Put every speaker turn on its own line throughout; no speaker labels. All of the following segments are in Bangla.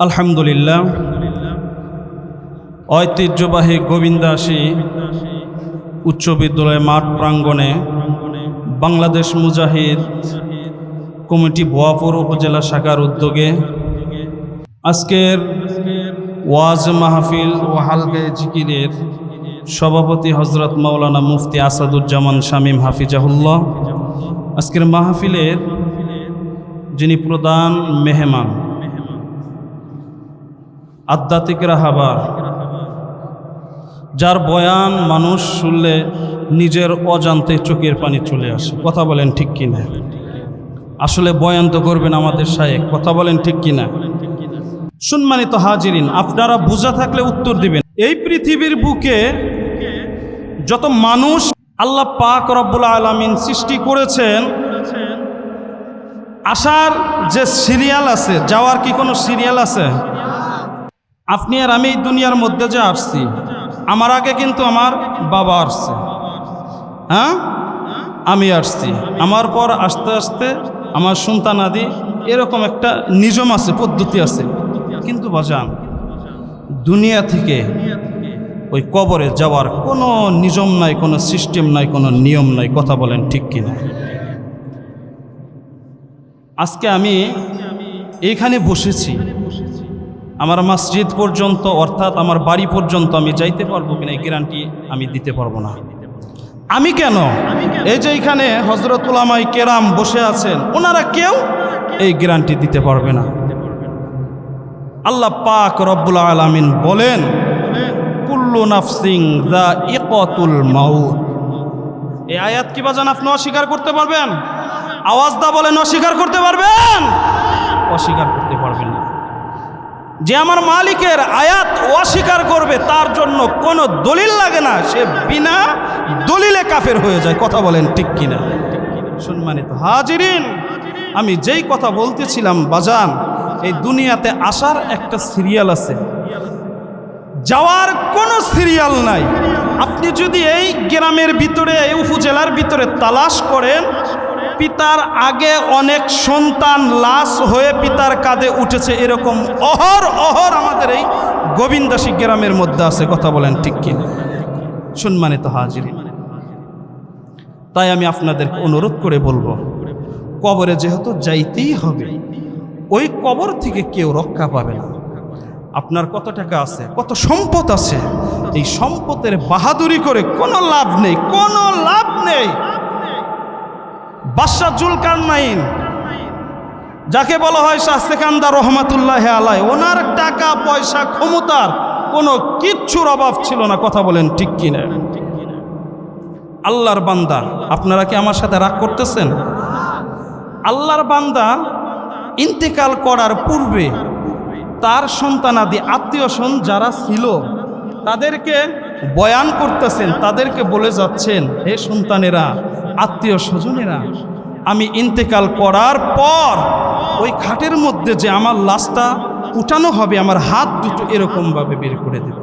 আলহামদুলিল্লাহ। ঐতিহ্যবাহী গোবিন্দাসী উচ্চ বিদ্যালয় মাঠ প্রাঙ্গণে বাংলাদেশ মুজাহিদ কমিটি বোয়াপুর উপজেলা শাখার উদ্যোগে আজকের ওয়াজ মাহফিল ও হালকে জিকিরের সভাপতি হজরত মাওলানা মুফতি আসাদুজ্জামান শামীম হাফিজাহুল্লাহ। আজকের মাহফিলের যিনি প্রধান মেহমান আধ্যাত্মিক রাহাবার। যার বয়ান মানুষ শুনলে নিজের অজান্তে চোখের পানি চলে আসে। কথা বলেন ঠিক কিনা? আসলে বয়ান তো করবেন আমাদের শায়েক। কথা বলেন ঠিক কিনা? সম্মানিত হাজিরিন, আপনারা বোঝা থাকলে উত্তর দিবেন। এই পৃথিবীর বুকে যত মানুষ আল্লাহ পাক রব্বুল আলমিন সৃষ্টি করেছেন, আসার যে সিরিয়াল আছে, যাওয়ার কি কোনো সিরিয়াল আছে? আপনি আর আমি দুনিয়ার মধ্যে যে আসছি, আমার আগে কিন্তু আমার বাবা আসছে। হ্যাঁ? আমি আসছি। আমার পর আস্তে আস্তে আমার সন্তান আদি এরকম একটা নিজম আছে, পদ্ধতি আছে। কিন্তু বাজান, দুনিয়া থেকে ওই কবরে যাওয়ার কোনো নিজম নাই, কোনো সিস্টেম নাই, কোনো নিয়ম নাই, কথা বলেন ঠিক কিনা? আজকে আমি এইখানে বসেছি। আমার মসজিদ পর্যন্ত, অর্থাৎ আমার বাড়ি পর্যন্ত আমি যাইতে পারব কিনা এই গ্যারান্টি আমি দিতে পারব না। আমি কেন? এই যে এখানে হজরত উলামাই কেরাম বসে আছেন, ওনারা কেউ এই গ্যারান্টি দিতে পারবে না। আল্লাহ পাক রব্বুল আলামিন বলেন, কুল্লু নাফসিং দা ইকতুল মাউত। এই আয়াত কি বাজান আপনি অস্বীকার করতে পারবেন? আওয়াজ দা বলেন, অস্বীকার করতে পারবেন? অস্বীকার করতে পারবেন যে আমার মালিকের আয়াত অস্বীকার করবে, তার জন্য কোনো দলিল লাগে না। সে বিনা দলিলে কাফের হয়ে যায়। কথা বলেন ঠিক কিনা? সম্মানিত হাজিরিন, আমি যেই কথা বলতেছিলাম বাজান, এই দুনিয়াতে আসার একটা সিরিয়াল আছে। যাওয়ার কোনো সিরিয়াল নাই। আপনি যদি এই গ্রামের ভিতরে, এই উপজেলার ভিতরে তালাশ করেন পিতার আগে অনেক সন্তান লাশ হয়ে পিতার কাঁধে উঠেছে, এরকম অহর অহর আমাদের এই গোবিন্দাসী গ্রামের মধ্যে আছে, কথা বলেন ঠিক কিনা? সম্মানিত হাজির তাই আমি আপনাদেরকে অনুরোধ করে বলব, কবরে যেহেতু যাইতেই হবে, ওই কবর থেকে কেউ রক্ষা পাবে না। আপনার কত টাকা আছে, কত সম্পদ আছে, এই সম্পদের বাহাদুরি করে কোনো লাভ নেই, কোনো লাভ নেই। বাদশাহ জুলকার নাইন, যাকে বলা হয় শাহ রহমাতুল্লাহ আলাই ওনার টাকা, পয়সা, ক্ষমতার কোনো কিচ্ছুর অভাব ছিল না, কথা বলেন ঠিক কিনা? আল্লাহর বান্দা, আপনারা কি আমার সাথে রাগ করতেছেন? আল্লাহর বান্দা ইন্তেকাল করার পূর্বে তার সন্তানাদি আত্মীয় যারা ছিল, তাদেরকে বয়ান করতেছেন, তাদেরকে বলে যাচ্ছেন, হে সন্তানেরা, আত্মীয় স্বজনেরা, আমি ইন্তেকাল করার পর ওই খাটের মধ্যে যে আমার লাশটা উঠানো হবে, আমার হাত দুটো এরকমভাবে বের করে দেব।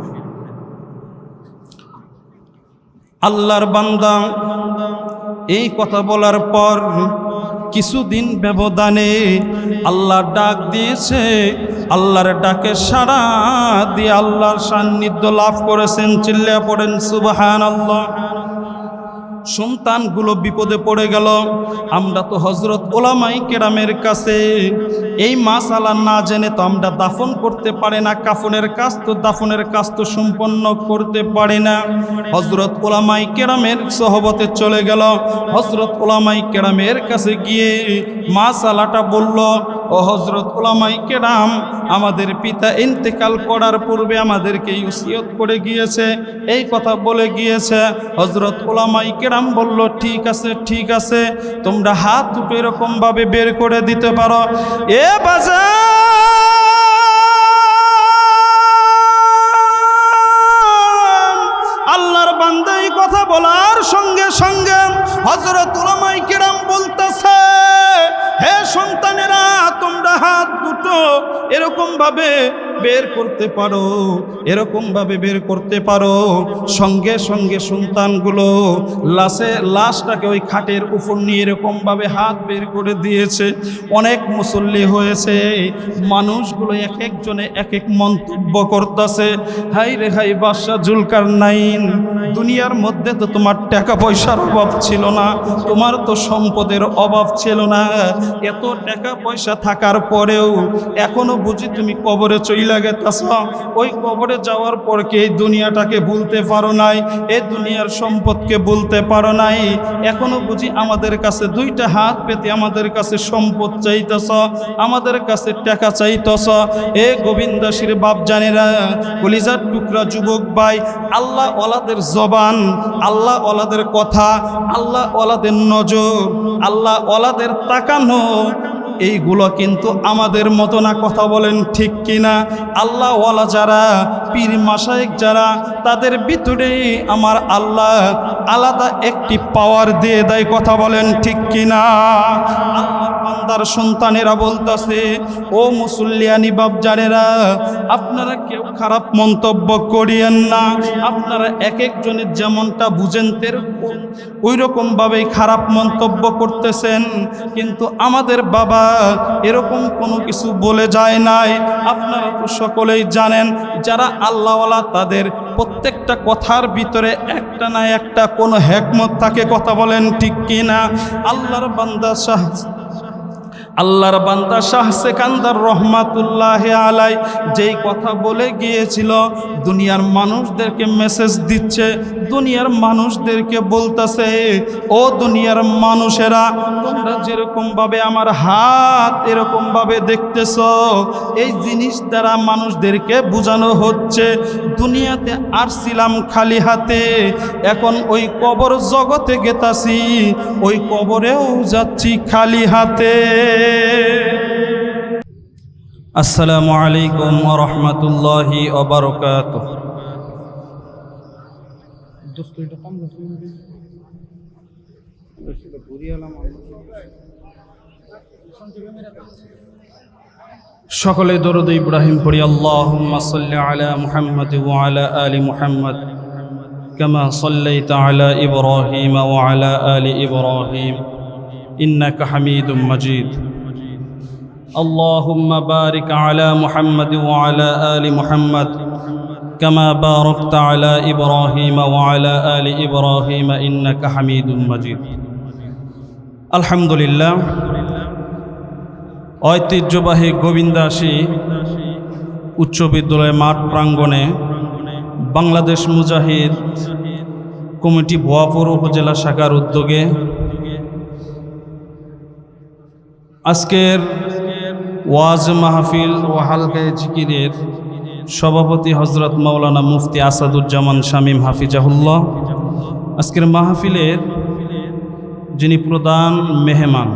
আল্লাহর বান্দা এই কথা বলার পর কিছুদিন ব্যবধানে আল্লাহর ডাক দিয়েছে, আল্লাহর ডাকে সারা দিয়ে আল্লাহর সান্নিধ্য লাভ করেছেন চিল্লা পড়েন সুবাহান আল্লাহ সন্তানগুলো বিপদে পড়ে গেল। আমরা তো হজরত ওলামাই কেরামের কাছে এই মাসালা না জেনে তো আমরা দাফন করতে পারে না, কাফনের কাজ তো দাফনের কাজ তো সম্পন্ন করতে পারে না। হজরত ওলামাই কেরামের সহবতে চলে গেল। হজরত ওলামাই কেরামের কাছে গিয়ে মাসালাটা বলল ও হজরত ওলামাই কেরাম, আমাদের পিতা ইন্তেকাল করার পূর্বে আমাদেরকে ইউসিয়ত করে গিয়েছে, এই কথা বলে গিয়েছে। হজরত ওলামাই কেরাম বলল, ঠিক আছে ঠিক আছে, তোমরা হাত এরকমভাবে বের করে দিতে পারো। এ বাজার বলতেছে বের করতে পারো, এরকম ভাবে বের করতে পারো। সঙ্গে সঙ্গে সন্তানগুলো লাশে, লাশটাকে ওই খাটের উপর নিয়ে এরকম ভাবে হাত বের করে দিয়েছে। অনেক মুসল্লি হয়েছে, মানুষগুলো এক একজনে এক এক মন্তব্য করতেছে। হাই রে হাই বাদশাহ জুলকার নাইন দুনিয়ার মধ্যে তো তোমার টাকা পয়সার অভাব ছিল না, তোমার তো সম্পদের অভাব ছিল না। এত টাকা পয়সা থাকার পরেও এখনও বুঝি তুমি কবরে চইলা গেতাছ ওই কবরে যাওয়ার পরকে এই দুনিয়াটাকে ভুলতে পারো নাই? এই দুনিয়ার সম্পদকে ভুলতে পারো নাই। এখনও বুঝি আমাদের কাছে দুইটা হাত পেতে আমাদের কাছে সম্পদ চাইতেছ, আমাদের কাছে টাকা চাইতেছ। এ গোবিন্দাসীর বাপ জানেরা, কলিজার টুকরা যুবক ভাই, আল্লাহ ওলাদের জবান, আল্লাহ ওলাদের কথা, আল্লাহ ওলাদের নজর, আল্লাহ ওলাদের তাকানো এইগুলো কিন্তু আমাদের মতো না কথা বলেন ঠিক কিনা? আল্লাহ ওয়ালা যারা, পীর মাসায়েক যারা, তাদের ভিতরে আমার আল্লাহ আলাদা একটি পাওয়ার দিয়ে দেয় কথা বলেন ঠিক কিনা? আল্লাহর বান্দার সন্তানেরা বলতাছে, ও মুসল্লিয়ানি বাবজারেরা আপনারা কেউ খারাপ মন্তব্য করিয়েন না। আপনারা এক একজনের যেমনটা বুঝেন তেরকম ওই রকমভাবেই খারাপ মন্তব্য করতেছেন। কিন্তু আমাদের বাবা এরকম কোনো কিছু বলে যায় নাই। আপনারা তো সকলেই জানেন, যারা আল্লাহওয়ালা তাদের প্রত্যেকটা কথার ভিতরে একটা না একটা কোনো হ্যাকমত থাকে, কথা বলেন ঠিক কি না আল্লাহর বান্দা শাহ আল্লাহর বান্দা শাহ সেকান্দার রহমাতুল্লাহ আলাই যেই কথা বলে গিয়েছিল, দুনিয়ার মানুষদেরকে মেসেজ দিচ্ছে, দুনিয়ার মানুষদেরকে বলতেছে, ও দুনিয়ার মানুষেরা, তোমরা যেরকমভাবে আমার হাত এরকমভাবে দেখতেছ, এই জিনিস দ্বারা মানুষদেরকে বোঝানো হচ্ছে, দুনিয়াতে আসছিলাম খালি হাতে, এখন ওই কবর জগতে গেতাছি, ওই কবরেও যাচ্ছি খালি হাতে। আসসালামু আলাইকুম রহমতুল্লাহি ওবরকাত সকলে দরুদ ইব্রাহিম পড়ি আল্লাহুম্মা সাল্লি আলা মুহাম্মদ ওয়া আলা আলি মুহাম্মদ كما صليت على إبراهيم وعلى آل إبراهيم إنك حميد مجيد اللهم بارك على محمد وعلى آل محمد كما باركت على إبراهيم وعلى آل إبراهيم إنك حميد مجيد الحمد لله ঐতিহ্যবাহী গোবিন্দাসী উচ্চ বিদ্যালয় মাঠ প্রাঙ্গণে বাংলাদেশ মুজাহিদ কমিটি বোয়াপুর উপজেলা শাখার উদ্যোগে আজকের ওয়াজ মাহফিল ও হালকায় জিকিরের সভাপতি হজরত মাওলানা মুফতি আসাদুজ্জামান শামীম হাফিজাহুল্লাহ। আজকের মাহফিলের যিনি প্রধান মেহমান,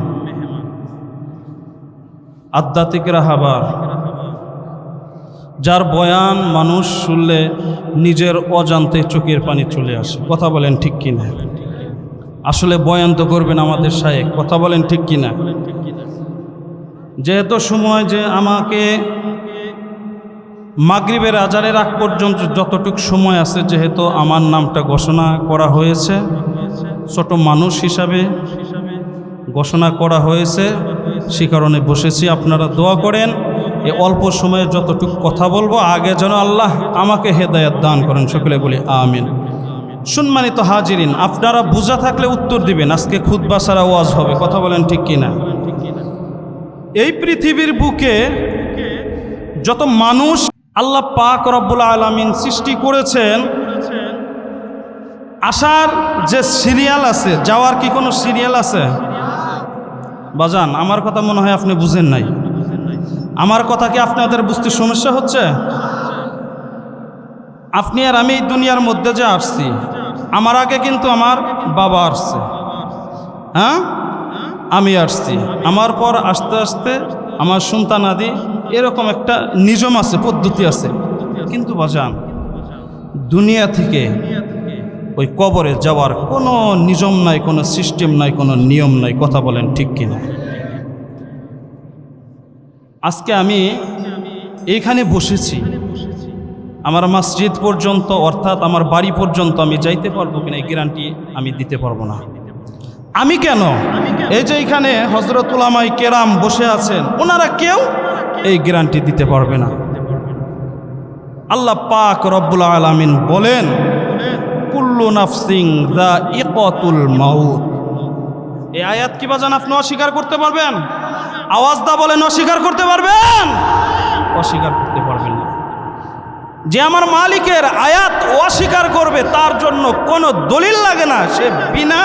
আধ্যাত্মিক রাহাবার, যার বয়ান মানুষ শুনলে নিজের অজান্তে চোখের পানি চলে আসে। কথা বলেন ঠিক কিনা? আসলে বয়ান তো করবেন আমাদের শায়েক। কথা বলেন ঠিক কিনা? যেহেতু সময় যে আমাকে মাগরিবের আজারের আগ পর্যন্ত যতটুক সময় আছে, যেহেতু আমার নামটা ঘোষণা করা হয়েছে, ছোট মানুষ হিসাবে ঘোষণা করা হয়েছে, সে কারণে বসেছি। আপনারা দোয়া করেন, এ অল্প সময়ে যতটুকু কথা বলব, আগে যেন আল্লাহ আমাকে হেদায়ত দান করেন। সকলে বলি আমিন। সম্মানিত হাজিরিন, আপনারা বোঝা থাকলে উত্তর দিবেন, আজকে খুদ্া সারা ওয়াজ হবে, কথা বলেন ঠিক কিনা? এই পৃথিবীর বুকে যত মানুষ আল্লাহ পাক রব্বুল আলমিন সৃষ্টি করেছেন, আসার যে সিরিয়াল আছে, যাওয়ার কি কোনো সিরিয়াল আছে? বাজান, আমার কথা মনে হয় আপনি বুঝেন নাই। আমার কথা কি আপনাদের বুঝতে সমস্যা হচ্ছে? আপনি আর আমি এই দুনিয়ার মধ্যে যে আসছি, আমার আগে কিন্তু আমার বাবা আসছে। হ্যাঁ? আমি আসছি। আমার পর আস্তে আস্তে আমার সন্তান আদি এরকম একটা নিজম আছে, পদ্ধতি আছে। কিন্তু বাজান, দুনিয়া থেকে ওই কবরে যাওয়ার কোনো নিজম নাই, কোনো সিস্টেম নাই, কোনো নিয়ম নাই, কথা বলেন ঠিক কিনা? আজকে আমি এইখানে বসেছি। আমার মসজিদ পর্যন্ত, অর্থাৎ আমার বাড়ি পর্যন্ত আমি যাইতে পারব কিনা, এই গ্যারান্টি আমি দিতে পারব না। আমি কেন? এই যে এখানে হজরত উলামাই কেরাম বসে আছেন, ওনারা কেউ এই গ্যারান্টি দিতে পারবে না। আল্লাহ পাক রব্বুল আলামিন বলেন, কুল্লু নাফসিং দা ইকতুল মাউত। এই আয়াত কি বাজান অস্বীকার করতে পারবেন? আওয়াজ দা বলেন, অস্বীকার করতে পারবেন? অস্বীকার করতে পারবেন। যে আমার মালিকের আয়াত অস্বীকার করবে, তার জন্য কোনো দলিল লাগে না। সে বিনা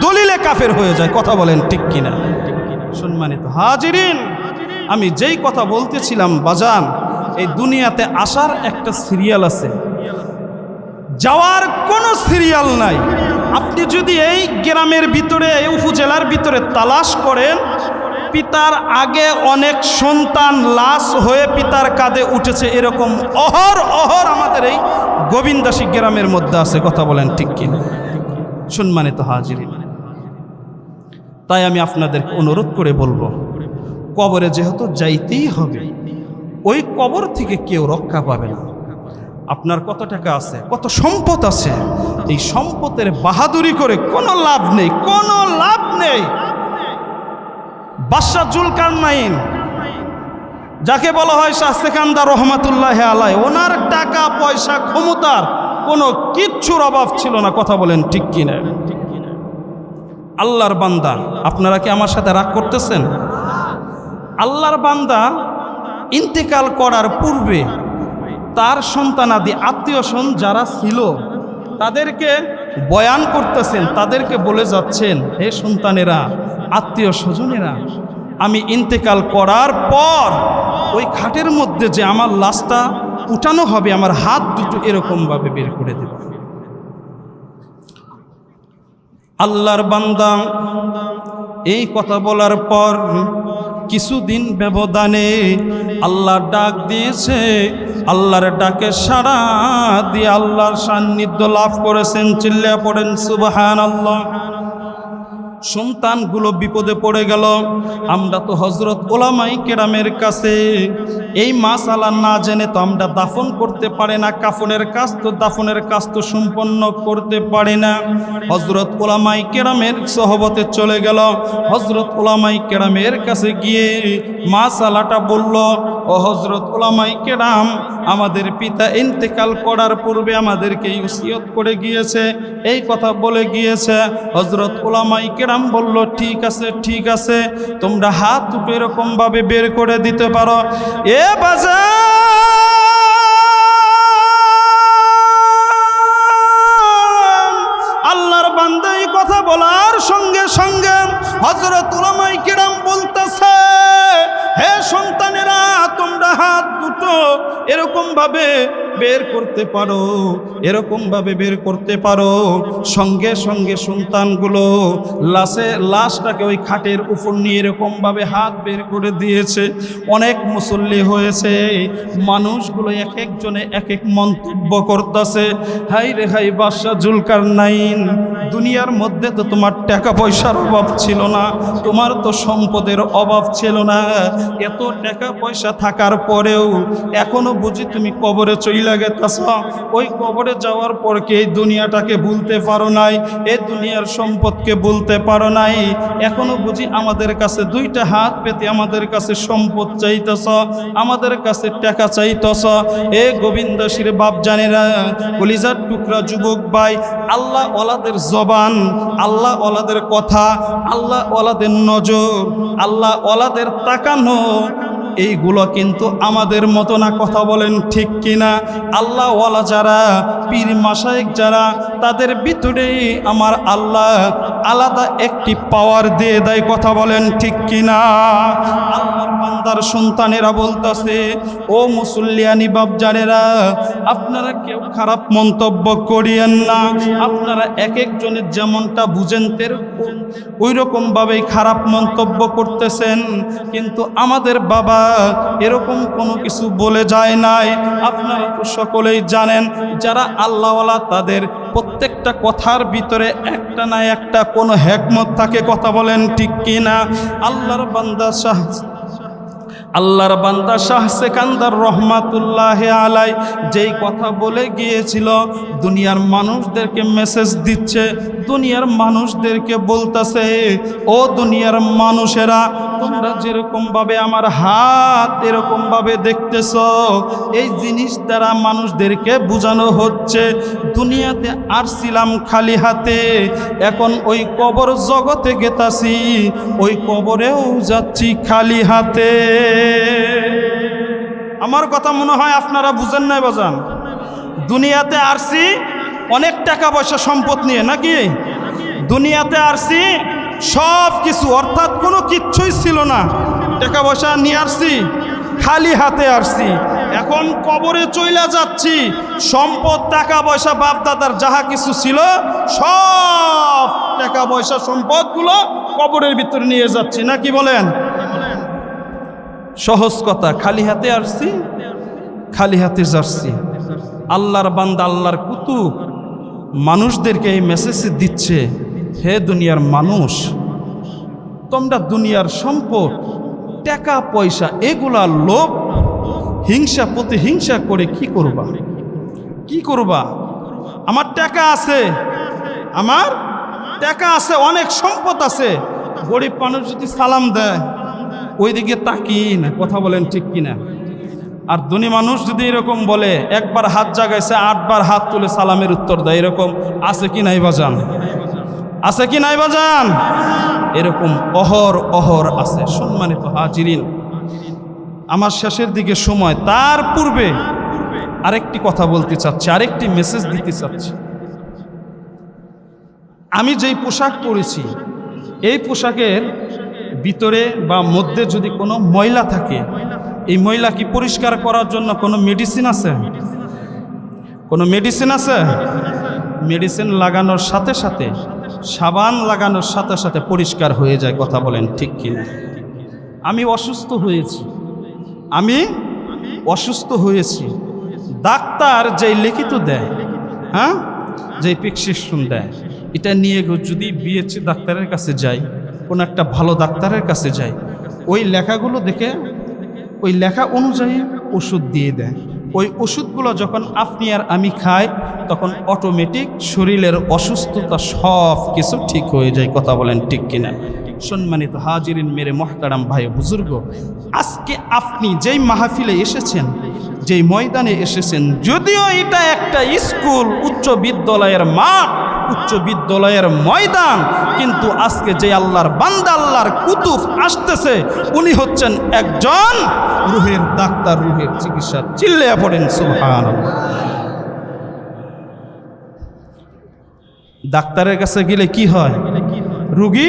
দলিলে কাফের হয়ে যায়। কথা বলেন ঠিক কিনা? সম্মানিত হাজিরিন, আমি যেই কথা বলতেছিলাম, বাজান, এই দুনিয়াতে আসার একটা সিরিয়াল আছে। যাওয়ার কোনো সিরিয়াল নাই। আপনি যদি এই গ্রামের ভিতরে, এই উপজেলার ভিতরে তালাশ করেন পিতার আগে অনেক সন্তান লাশ হয়ে পিতার কাঁধে উঠেছে, এরকম অহর অহর আমাদের এই গোবিন্দাসী গ্রামের মধ্যে আছে, কথা বলেন ঠিক কিনা? সম্মানিত হাজির তাই আমি আপনাদেরকে অনুরোধ করে বলব, কবরে যেহেতু যাইতেই হবে, ওই কবর থেকে কেউ রক্ষা পাবে না। আপনার কত টাকা আছে, কত সম্পদ আছে, এই সম্পদের বাহাদুরি করে কোনো লাভ নেই, কোনো লাভ নেই। বাদশাহ জুলকার নাইন যাকে বলা হয় শাস্তেকান্দার রহমাতুল্লাহ আলাই ওনার টাকা, পয়সা, ক্ষমতার কোনো কিচ্ছুর অভাব ছিল না, কথা বলেন ঠিক কিনা? আল্লাহর বান্দা, আপনারা কি আমার সাথে রাগ করতেছেন? আল্লাহর বান্দা ইন্তেকাল করার পূর্বে তার সন্তানাদি আত্মীয় স্বজন যারা ছিল, তাদেরকে বয়ান করতেছেন, তাদেরকে বলে যাচ্ছেন, হে সন্তানেরা আত্মীয় স্বজনেরা, আমি ইন্তেকাল করার পর ওই খাটের মধ্যে যে আমার লাশটা উঠানো হবে, আমার হাত দুটো এরকমভাবে বের করে দেব। আল্লাহর বান্দা, এই কথা বলার পর কিছুদিন ব্যবধানে আল্লাহ ডাক দিয়েছে, আল্লাহর ডাকে সাড়া দিয়ে আল্লাহর সান্নিধ্য লাভ করেছেন চিল্লা পড়েন সুবাহান আল্লাহ সন্তানগুলো বিপদে পড়ে গেল। আমরা তো হজরত ওলামাই কেরামের কাছে এই মাসালা না জেনে তো আমরা দাফন করতে পারে না, কাফনের কাজ তো দাফনের কাজ তো সম্পন্ন করতে পারে না। হজরত ওলামাই কেরামের সহবতে চলে গেল। হজরত ওলামাই কেরামের কাছে গিয়ে মাসালাটা বলল ও হজরত ওলামাই কেরাম, আমাদের পিতা ইন্তেকাল করার পূর্বে আমাদেরকে ইউসিয়ত করে গিয়েছে, এই কথা বলে গিয়েছে। হজরত ওলামাই কেরাম বলল, ঠিক আছে ঠিক আছে, তোমরা হাত এরকমভাবে বের করে দিতে পারো। এ বাজার এরকম ভাবে বের করতে পারো, এরকম ভাবে বের করতে পারো। সঙ্গে সঙ্গে সন্তানগুলো লাশে, লাশটাকে ওই খাটের উপর নিয়ে এরকম ভাবে হাত বের করে দিয়েছে। অনেক মুসল্লি হয়েছে, মানুষগুলো এক একজনে এক এক মন্তব্য করতেছে হাই রে হাই বাদশাহ জুলকার নাইন দুনিয়ার মধ্যে তো তোমার টাকা পয়সার অভাব ছিল না, তোমার তো সম্পদের অভাব ছিল না। এত টাকা পয়সা থাকার পরেও এখনও বুঝি তুমি কবরে চইলা গেতেছ। ওই কবরে যাওয়ার পর কি এই দুনিয়াটাকে ভুলতে পারো নাই এই দুনিয়ার সম্পদকে ভুলতে পারো নাই? এখনও বুঝি আমাদের কাছে দুইটা হাত পেতে আমাদের কাছে সম্পদ চাইতেছ, আমাদের কাছে টাকা চাইতেছ। এ গোবিন্দ গোবিন্দাসীর বাপ জানেরা কলিজার টুকরা যুবক ভাই, আল্লাহ ওলাদের জবান, আল্লাহ ওলাদের কথা, আল্লাহ ওলাদের নজর, আল্লাহ ওলাদের তাকানো, এইগুলো কিন্তু আমাদের মতো না কথা বলেন ঠিক কিনা? আল্লাহ ওয়ালা যারা, পীর মাসায়েক যারা, তাদের ভিতরেই আমার আল্লাহ আলাদা একটি পাওয়ার দিয়ে দেয় কথা বলেন ঠিক কিনা? আল্লাহর বান্দার সন্তানেরা বলতেছে, ও মুসল্লিয়ানি বাবজানেরা আপনারা কেউ খারাপ মন্তব্য করিয়েন না। আপনারা এক একজনের যেমনটা বুঝেন তেরকম ওই রকমভাবেই খারাপ মন্তব্য করতেছেন। কিন্তু আমাদের বাবা এরকম কোনো কিছু বলে যায় নাই। আপনারা তো সকলেই জানেন, যারা আল্লাহওয়ালা তাদের প্রত্যেকটা কথার ভিতরে একটা না একটা কোনো হ্যাকমত থাকে কথা বলেন ঠিক কিনা? আল্লাহর বান্দা শাহ আল্লাহর বান্দা শাহ সেকান্দার রহমাতুল্লাহ আলাই যেই কথা বলে গিয়েছিল, দুনিয়ার মানুষদেরকে মেসেজ দিচ্ছে, দুনিয়ার মানুষদেরকে বলতেছে, ও দুনিয়ার মানুষেরা, তোমরা যেরকমভাবে আমার হাত এরকমভাবে দেখতেছ, এই জিনিস দ্বারা মানুষদেরকে বোঝানো হচ্ছে, দুনিয়াতে আসছিলাম খালি হাতে, এখন ওই কবর জগতে গেতাছি, ওই কবরেও যাচ্ছি খালি হাতে। আমার কথা মনে হয় আপনারা বুঝেন নাই, বাজান। দুনিয়াতে আসছি অনেক টাকা পয়সা সম্পদ নিয়ে, নাকি? দুনিয়াতে আসছি সব কিছু, অর্থাৎ কোনো কিচ্ছুই ছিল না। টাকা পয়সা নিয়ে আসছি খালি হাতে আসছি এখন কবরে চইলা যাচ্ছি, সম্পদ, টাকা পয়সা বাপ দাদার যাহা কিছু ছিল, সব টাকা পয়সা সম্পদগুলো কবরের ভিতরে নিয়ে যাচ্ছি, না কি বলেন? সহজ কথা, খালি হাতে আসছি খালি হাতে যাচ্ছি আল্লাহর বান্দা, আল্লাহর কুতুব, মানুষদেরকে এই মেসেজ দিচ্ছে, হে দুনিয়ার মানুষ, তোমরা দুনিয়ার সম্পদ, টাকা, পয়সা, এগুলা লোভ, হিংসা, প্রতিহিংসা করে কি করবা? কি করবা? আমার টাকা আছে, আমার টাকা আছে, অনেক সম্পদ আছে। গরিব মানুষ যদি সালাম দেয় ওইদিকে তাকিয়ে না কথা বলেন ঠিক কিনা। আর ধনী মানুষ যদি এরকম বলে, একবার হাত জাগাইছে, আটবার হাত তুলে সালামের উত্তর দেয়, এরকম আছে কি নাই বাজান? আছে কি নাই বাজান? এরকম অহর অহর আছে, সম্মানিত হাজিরিন। আমার শেষের দিকে সময়, তার পূর্বে আরেকটি কথা বলতে চাচ্ছি, আরেকটি মেসেজ দিতে চাচ্ছি। আমি যেই পোশাক পরেছি, এই পোশাকের ভিতরে বা মধ্যে যদি কোনো ময়লা থাকে, এই ময়লা কি পরিষ্কার করার জন্য কোনো মেডিসিন আছে? কোনো মেডিসিন আছে? মেডিসিন লাগানোর সাথে সাথে, সাবান লাগানোর সাথে সাথে পরিষ্কার হয়ে যায়, কথা বলেন ঠিক কিনা? আমি অসুস্থ হয়েছি। আমি অসুস্থ হয়েছি। ডাক্তার যেই লিখিত দেয় হ্যাঁ? যেই প্রেসক্রিপশন দেয়, এটা নিয়ে যদি বিএসসি ডাক্তারের কাছে যাই কোনো একটা ভালো ডাক্তারের কাছে যাই ওই লেখাগুলো দেখে, ওই লেখা অনুযায়ী ওষুধ দিয়ে দেয়। ওই ওষুধগুলো যখন আপনি আর আমি খাই, তখন অটোমেটিক শরীরের অসুস্থতা সব কিছু ঠিক হয়ে যায়, কথা বলেন ঠিক কিনা। সম্মানিত হাজিরিন, মেরে মহতারাম ভাই, বুজুর্গ, আজকে আপনি যেই মাহফিলে এসেছেন, যেই ময়দানে এসেছেন, যদিও এটা একটা স্কুল, উচ্চ বিদ্যালয়ের মাঠ উচ্চ বিদ্যালয়ের ময়দান। কিন্তু আজকে যে আল্লাহর বান্দা, আল্লাহর কুতুব আসতেছে, উনি হচ্ছেন একজন রুহের ডাক্তার, রুহের চিকিৎসা। চিল্লে পড়েন সুবহান ডাক্তারের কাছে গেলে কি হয়? রুগী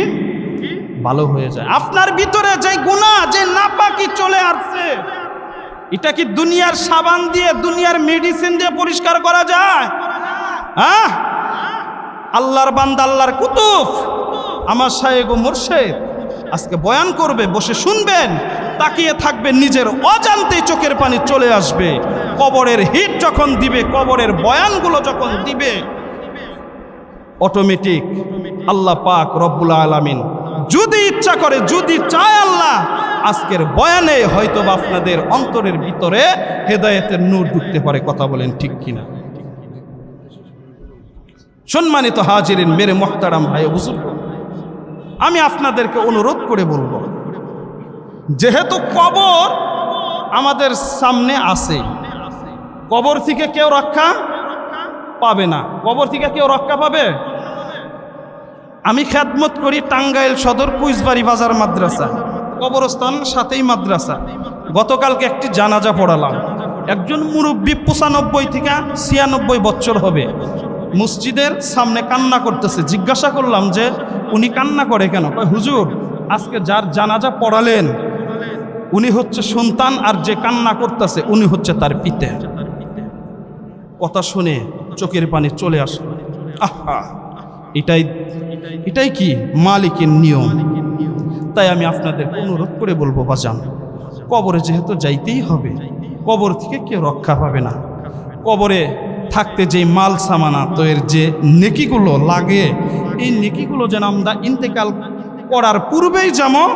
ভালো হয়ে যায়। আপনার ভিতরে যে গুণা যে নাপাকি চলে আসছে, এটা কি দুনিয়ার সাবান দিয়ে, দুনিয়ার মেডিসিন দিয়ে পরিষ্কার করা যায়? হ্যাঁ? আল্লাহর বান্দা, আল্লাহর কুতুব। আমার সাহেব ও মুর্শেদ আজকে বয়ান করবে, বসে শুনবেন, তাকিয়ে থাকবেন, নিজের অজান্তে চোখের পানি চলে আসবে। কবরের হিট যখন দিবে, কবরের বয়ানগুলো যখন দিবে অটোমেটিক আল্লাহ পাক রব্বুল আলামিন যদি ইচ্ছা করে, যদি চায় আল্লাহ, আজকের বয়ানে হয়তো আপনাদের অন্তরের ভিতরে হেদায়েতের নূর ঢুকতে পারে, কথা বলেন ঠিক কিনা? সম্মানিত হাজিরিন, মেরে মোহতারাম ভাই বুজুর্গ আমি আপনাদেরকে অনুরোধ করে বলব, যেহেতু কবর আমাদের সামনে আছে, কবর থেকে কেউ রক্ষা পাবে না। কবর থেকে কেউ রক্ষা পাবে? আমি খ্যাতমত করি টাঙ্গাইল সদর কুইজবাড়ি বাজার মাদ্রাসা, কবরস্থান সাথেই মাদ্রাসা। গতকালকে একটি জানাজা পড়ালাম। একজন মুরব্বী পঁচানব্বই থেকে ছিয়ানব্বই বছর হবে। মসজিদের সামনে কান্না করতেছে। জিজ্ঞাসা করলাম যে, উনি কান্না করে কেন? হুজুর, আজকে যার জানাজা পড়ালেন, উনি হচ্ছে সন্তান আর যে কান্না করতেছে, উনি হচ্ছে তার পিতে। কথা শুনে চোখের পানি চলে আসলো। আহা! এটাই এটাই কি মালিকের নিয়ম? তাই আমি আপনাদের অনুরোধ করে বলব, বাজান, কবরে যেহেতু যাইতেই হবে, কবর থেকে কেউ রক্ষা পাবে না। কবরে থাকতে যে মাল সামানা, তো এর যে নেকিগুলো লাগে, এই নেকিগুলো যেন আমরা ইন্তেকাল করার পূর্বেই যেমন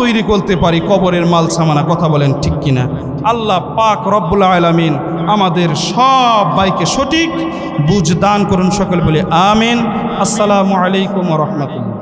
তৈরি করতে পারি কবরের মাল সামানা। কথা বলেন ঠিক কিনা? আল্লাহ পাক রব্বুল আলামিন আমাদের সব বাইকে সঠিক বুঝ দান করুন, সকল বলে আমিন। আসসালামু আলাইকুম রহমতুল্লাহ।